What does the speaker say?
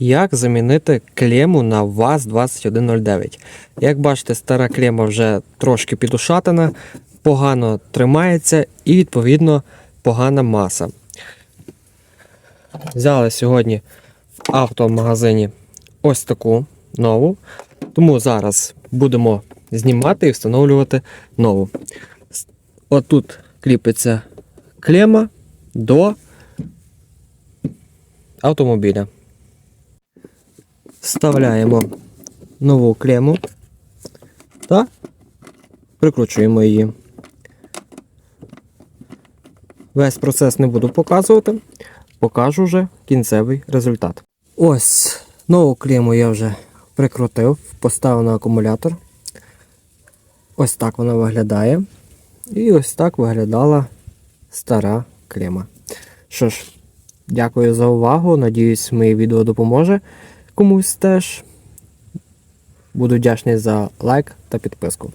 Як замінити клему на ВАЗ-2109? Як бачите, стара клема вже трошки підушатана, погано тримається і, відповідно, погана маса. Взяли сьогодні в автомагазині ось таку нову. Тому зараз будемо знімати і встановлювати нову. Отут кріпиться клема до автомобіля. Вставляємо нову клему та прикручуємо її. Весь процес не буду показувати, покажу вже кінцевий результат. Ось нову клему я вже прикрутив, поставив на акумулятор. Ось так вона виглядає. І ось так виглядала стара клема. Що ж, дякую за увагу. Надіюсь, моє відео допоможе комусь теж. Буду вдячний за лайк та підписку.